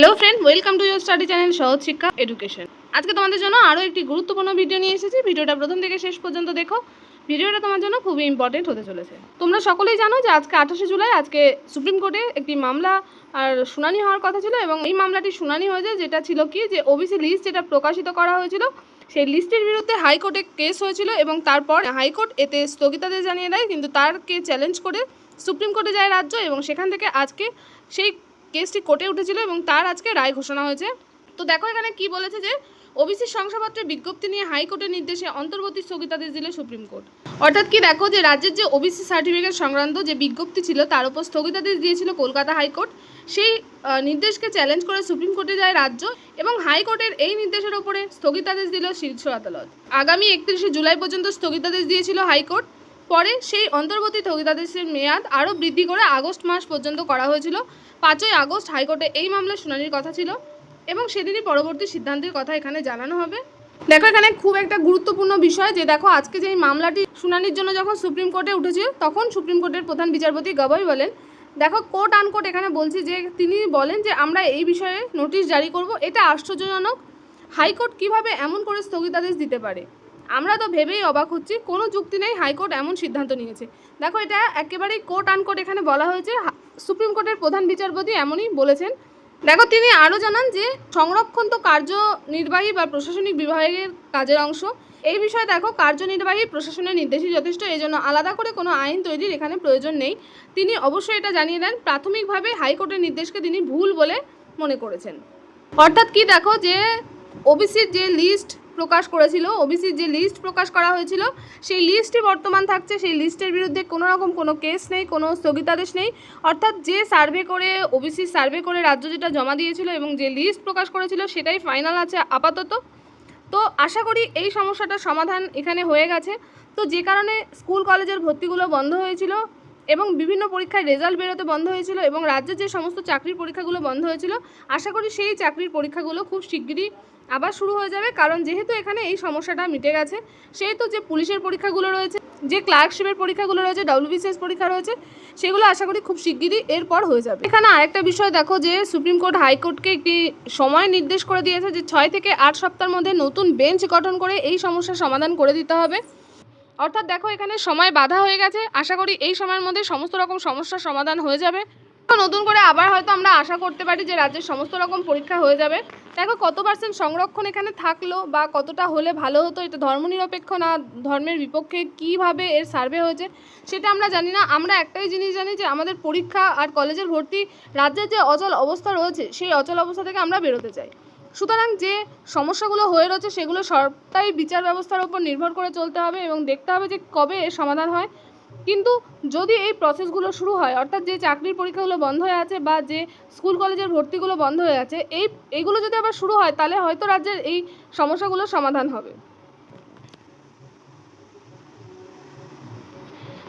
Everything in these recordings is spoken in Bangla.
Hello friend welcome to your study channel Sahaj Shiksha education আজকে তোমাদের জন্য আরও একটি গুরুত্বপূর্ণ ভিডিও নিয়ে এসেছি। ভিডিওটা প্রথম থেকে শেষ পর্যন্ত দেখো। ভিডিওটা তোমার জন্য খুবই ইম্পর্টেন্ট হতে চলেছে। তোমরা সকলেই জানো যে আজকে আঠাশে জুলাই, আজকে সুপ্রিম কোর্টে একটি মামলা আর শুনানি হওয়ার কথা ছিল এবং এই মামলাটি শুনানি হয়েছে যেটা ছিল কি যে ওবিসি লিস্ট যেটা প্রকাশিত করা হয়েছিল, সেই লিস্টের বিরুদ্ধে হাইকোর্টে কেস হয়েছিল এবং তারপর হাইকোর্ট এতে স্থগিতাদেশ জানিয়ে দেয়, কিন্তু তারকে চ্যালেঞ্জ করে সুপ্রিম কোর্টে যায় রাজ্য এবং সেখান থেকে আজকে সেই কেসটি কোর্টে উঠেছিল এবং তার আজকে রায় ঘোষণা হয়েছে। তো দেখো এখানে কি বলেছে যে, ওবিসি শংসাপত্রের বিজ্ঞপ্তি নিয়ে হাইকোর্টের নির্দেশে অন্তর্বর্তী স্থগিতাদেশ দিলে সুপ্রিম কোর্ট। অর্থাৎ কি দেখো যে, রাজ্যের যে ওবিসি সার্টিফিকেট সংক্রান্ত যে বিজ্ঞপ্তি ছিল, তার উপর স্থগিতাদেশ দিয়েছিল কলকাতা হাইকোর্ট। সেই নির্দেশকে চ্যালেঞ্জ করে সুপ্রিম কোর্টে যায় রাজ্য এবং হাইকোর্টের এই নির্দেশের ওপরে স্থগিতাদেশ দিল শীর্ষ আদালত আগামী একত্রিশে জুলাই পর্যন্ত স্থগিতাদেশ দিয়েছিল হাইকোর্ট। পরে সেই অন্তর্বর্তী স্থগিতাদেশের মেয়াদ আরও বৃদ্ধি করে আগস্ট মাস পর্যন্ত করা হয়েছিল। পাঁচই আগস্ট হাইকোর্টে এই মামলার শুনানির কথা ছিল এবং সেদিনই পরবর্তী সিদ্ধান্তের কথা এখানে জানানো হবে। দেখো, এখানে খুব একটা গুরুত্বপূর্ণ বিষয় যে, দেখো, আজকে যে এই মামলাটি শুনানির জন্য যখন সুপ্রিম কোর্টে উঠেছে তখন সুপ্রিম কোর্টের প্রধান বিচারপতি গগৈ বলেন, দেখো কোর্ট আনকোর্ট এখানে বলছি যে, তিনি বলেন যে, আমরা এই বিষয়ে নোটিশ জারি করব। এটা আশ্চর্যজনক। হাইকোর্ট কীভাবে এমন করে স্থগিতাদেশ দিতে পারে? আমরা তো ভেবেই অবাক হচ্ছি, কোনো যুক্তি নেই, হাইকোর্ট এমন সিদ্ধান্ত নিয়েছে। দেখো এটা একেবারেই কোর্ট আনকোর্ট এখানে বলা হয়েছে সুপ্রিম কোর্টের প্রধান বিচারপতি এমনই বলেছেন। দেখো তিনি আরও জানান যে সংরক্ষণ তো কার্যনির্বাহী বা প্রশাসনিক বিভাগের কাজের অংশ। এই বিষয়ে দেখো কার্যনির্বাহী প্রশাসনের নির্দেশই যথেষ্ট, এই জন্য আলাদা করে কোনো আইন তৈরির এখানে প্রয়োজন নেই। তিনি অবশ্যই এটা জানিয়ে দেন, প্রাথমিকভাবে হাইকোর্টের নির্দেশকে তিনি ভুল বলে মনে করেছেন। অর্থাৎ কি দেখো যে ওবিসির যে লিস্ট প্রকাশ করেছিল, ওবিসির যে লিস্ট প্রকাশ করা হয়েছিল, সেই লিস্টই বর্তমান থাকছে। সেই লিস্টের বিরুদ্ধে কোনো রকম কোনো কেস নেই, কোনো স্থগিতাদেশ নেই। অর্থাৎ যে সার্ভে করে, ওবিসি সার্ভে করে রাজ্য যেটা জমা দিয়েছিল এবং যে লিস্ট প্রকাশ করেছিল, সেটাই ফাইনাল আছে আপাতত। তো আশা করি এই সমস্যাটার সমাধান এখানে হয়ে গেছে। তো যে কারণে স্কুল কলেজের ভর্তিগুলো বন্ধ হয়েছিল এবং বিভিন্ন পরীক্ষায় রেজাল্ট বেরোতে বন্ধ হয়েছিল এবং রাজ্যে যে সমস্ত চাকরির পরীক্ষাগুলো বন্ধ হয়েছিল, আশা করি সেই চাকরির পরীক্ষাগুলো খুব শিগগিরই আবার শুরু হয়ে যাবে। কারণ যেহেতু এখানে এই সমস্যাটা মিটে গেছে, সেহেতু যে পুলিশের পরীক্ষাগুলো রয়েছে, যে ক্লার্কশিপের পরীক্ষাগুলো রয়েছে, ডব্লিউবিসিএস পরীক্ষা রয়েছে, সেগুলো আশা করি খুব শিগগিরই এরপর হয়ে যাবে। এখানে আরেকটা বিষয় দেখো যে সুপ্রিম কোর্ট হাইকোর্টকে একটি সময় নির্দেশ করে দিয়েছে যে ছয় থেকে আট সপ্তাহের মধ্যে নতুন বেঞ্চ গঠন করে এই সমস্যার সমাধান করে দিতে হবে। অর্থাৎ দেখো এখানে সময় বাধা হয়ে গেছে। আশা করি এই সময়ের মধ্যে সমস্ত রকম সমস্যার সমাধান হয়ে যাবে। নতুন করে আবার হয়তো আমরা আশা করতে পারি যে রাজ্যের সমস্ত রকম পরীক্ষা হয়ে যাবে। দেখো কত পার্সেন্ট সংরক্ষণ এখানে থাকল বা কতটা হলে ভালো হতো এটা ধর্মনিরপেক্ষ না, ধর্মের বিপক্ষে কীভাবে এর সার্ভে হয়েছে সেটা আমরা জানি না। আমরা একটাই জিনিস জানি যে আমাদের পরীক্ষা আর কলেজের ভর্তি রাজ্যের যে অচল অবস্থা রয়েছে, সেই অচল অবস্থা থেকে আমরা বেরোতে চাই। সুতরাং যে সমস্যাগুলো হয়ে রয়েছে সেগুলো সরকারি বিচার ব্যবস্থার উপর নির্ভর করে চলতে হবে এবং দেখতে হবে যে কবে এর সমাধান হয়। কিন্তু যদি এই প্রসেসগুলো শুরু হয়, অর্থাৎ যে চাকরির পরীক্ষাগুলো বন্ধ হয়ে আছে বা যে স্কুল কলেজের ভর্তিগুলো বন্ধ হয়ে আছে, এই এইগুলো যদি আবার শুরু হয়, তাহলে হয়তো রাজ্যের এই সমস্যাগুলোর সমাধান হবে।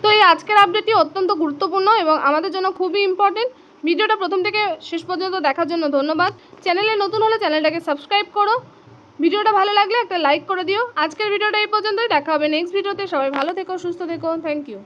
তো এই আজকের আপডেটটি অত্যন্ত গুরুত্বপূর্ণ এবং আমাদের জন্য খুবই ইম্পর্টেন্ট ভিডিওটা প্রথম থেকে শেষ পর্যন্ত দেখার জন্য ধন্যবাদ। চ্যানেলে নতুন হলে চ্যানেলটাকে সাবস্ক্রাইব করো। ভিডিওটা ভালো লাগলে একটা লাইক করে দিও। আজকের ভিডিওটা এই পর্যন্তই। দেখা হবে নেক্সট ভিডিওতে। সবাই ভালো থেকো, সুস্থ থেকো। Thank you